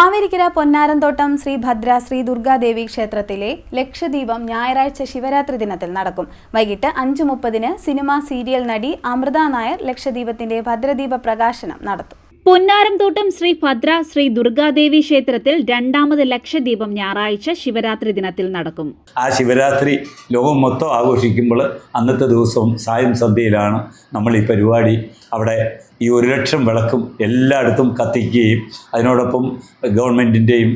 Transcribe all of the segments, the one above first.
മാവേലിക്കര പൊന്നാരംതോട്ടം ശ്രീ ഭദ്ര ശ്രീ ദുർഗാദേവി ക്ഷേത്രത്തിലെ ലക്ഷദീപം ഞായറാഴ്ച ശിവരാത്രി ദിനത്തിൽ നടക്കും. വൈകിട്ട് അഞ്ചു മുപ്പതിന് സിനിമ സീരിയൽ നടി അമൃത നായർ ലക്ഷദ്വീപത്തിന്റെ ഭദ്രദീപ പ്രകാശനം നടത്തും. പൊന്നാരംതോട്ടം ശ്രീ ഭദ്ര ശ്രീ ദുർഗാദേവി ക്ഷേത്രത്തിൽ രണ്ടാമത് ലക്ഷദീപം ഞായറാഴ്ച ശിവരാത്രി ദിനത്തിൽ നടക്കും. ആ ശിവരാത്രി ലോകം മൊത്തം ആഘോഷിക്കുമ്പോൾ അന്നത്തെ ദിവസം സായം സന്ധ്യയിലാണ് നമ്മൾ ഈ പരിപാടി അവിടെ ഈ ഒരു ലക്ഷം വിളക്കും എല്ലായിടത്തും കത്തിക്കുകയും അതിനോടൊപ്പം ഗവൺമെന്റിന്റെയും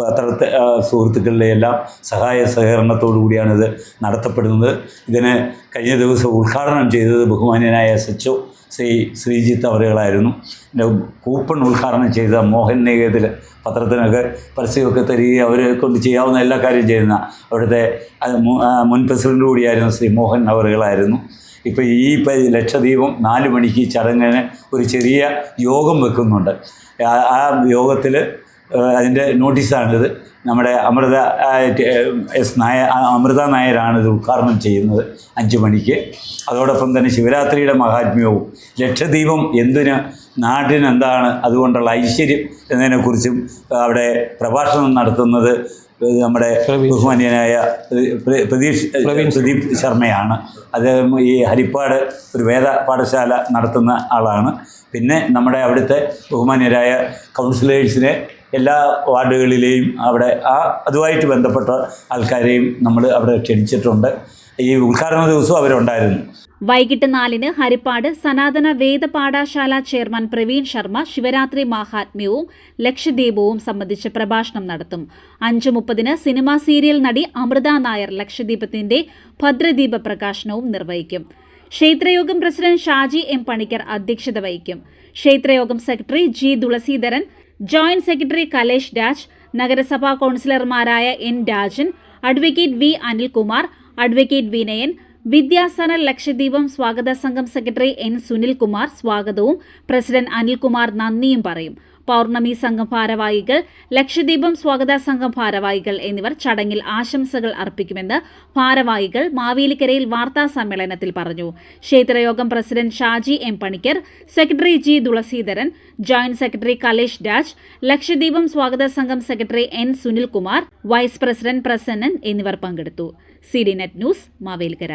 പത്രത്തെ സുഹൃത്തുക്കളുടെയും എല്ലാം സഹായ സഹകരണത്തോടു കൂടിയാണിത് നടത്തപ്പെടുന്നത്. ഇതിന് കഴിഞ്ഞ ദിവസം ഉദ്ഘാടനം ചെയ്തത് ബഹുമാന്യനായ ഒ ശ്രീ ശ്രീജിത്ത് അവരുകളായിരുന്നു. എന്റെ കൂപ്പൺ ഉദ്ഘാടനം ചെയ്ത മോഹൻ നികേതിൽ പത്രത്തിനൊക്കെ പരസ്യമൊക്കെ തരികയും അവരെ കൊണ്ട് ചെയ്യാവുന്ന എല്ലാ കാര്യം ചെയ്യുന്ന അവിടുത്തെ മുൻ പ്രസിഡന്റ് കൂടിയായിരുന്നു ശ്രീ മോഹൻ അവറുകളായിരുന്നു ഇപ്പോൾ ഈ ലക്ഷദ്വീപം നാല് മണിക്ക് ചടങ്ങിന് ഒരു ചെറിയ യോഗം വെക്കുന്നുണ്ട്. ആ യോഗത്തിൽ അതിന്റെ നോട്ടീസാണിത്. നമ്മുടെ അമൃത എസ് നായ അമൃത നായരാണ് ഇത് ഉദ്ഘാടനം ചെയ്യുന്നത് അഞ്ച് മണിക്ക്. അതോടൊപ്പം തന്നെ ശിവരാത്രിയുടെ മഹാത്മ്യവും ലക്ഷദ്വീപം എന്തിന് നാടിന് എന്താണ് അതുകൊണ്ടുള്ള ഐശ്വര്യം എന്നതിനെക്കുറിച്ചും അവിടെ പ്രഭാഷണം നടത്തുന്നത് നമ്മുടെ ബഹുമാന്യനായ പ്ര- പ്രതീഷ് പ്രദീപ് ശർമ്മയാണ്. അദ്ദേഹം ഈ ഹരിപ്പാട് ഒരു വേദ പാഠശാല നടത്തുന്ന ആളാണ്. പിന്നെ നമ്മുടെ അവിടുത്തെ ബഹുമാന്യരായ കൗൺസിലേഴ്സിനെ എല്ലാ വാർഡുകളിലെയും അവിടെ ആ അതുമായിട്ട് ബന്ധപ്പെട്ട ആൾക്കാരെയും നമ്മൾ അവിടെ ക്ഷണിച്ചിട്ടുണ്ട്. ഈ ഉദ്ഘാടന ദിവസവും അവരുണ്ടായിരുന്നു. വൈകിട്ട് നാലിന് ഹരിപ്പാട് സനാതന വേദ പാഠശാല ചെയർമാൻ പ്രവീൺ ശർമ്മ ശിവരാത്രി മാഹാത്മ്യവും ലക്ഷദ്വീപവും സംബന്ധിച്ച് പ്രഭാഷണം നടത്തും. അഞ്ചു മുപ്പതിന് സിനിമാ സീരിയൽ നടി അമൃത നായർ ലക്ഷദ്വീപത്തിന്റെ ഭദ്രദീപ പ്രകാശനവും നിർവഹിക്കും. ക്ഷേത്രയോഗം പ്രസിഡന്റ് ഷാജി എം പണിക്കർ അധ്യക്ഷത വഹിക്കും. ക്ഷേത്രയോഗം secretary G. Thulaseedharan joint secretary Kalesh Raj നഗരസഭാ കൗൺസിലർമാരായ N Rajan advocate V Anilkumar advocate Vinayan വിദ്യാസന ലക്ഷദ്വീപം സ്വാഗത സംഘം സെക്രട്ടറി എൻ സുനിൽകുമാർ സ്വാഗതവും പ്രസിഡന്റ് അനിൽകുമാർ നന്ദിയും പറയും. പൗർണമി സംഘം ഭാരവാഹികൾ ലക്ഷദ്വീപം സ്വാഗത സംഘം ഭാരവാഹികൾ എന്നിവർ ചടങ്ങിൽ ആശംസകൾ അർപ്പിക്കുമെന്ന് ഭാരവാഹികൾ മാവേലിക്കരയിൽ വാർത്താ സമ്മേളനത്തിൽ പറഞ്ഞു. ക്ഷേത്രയോഗം president Shaji M Panicker secretary G Thulaseedharan joint secretary Kalesh Raj ലക്ഷദ്വീപം സ്വാഗത സംഘം secretary N Sunilkumar vice president Prasannan എന്നിവർ പങ്കെടുത്തു. C D net news Mavelikkara.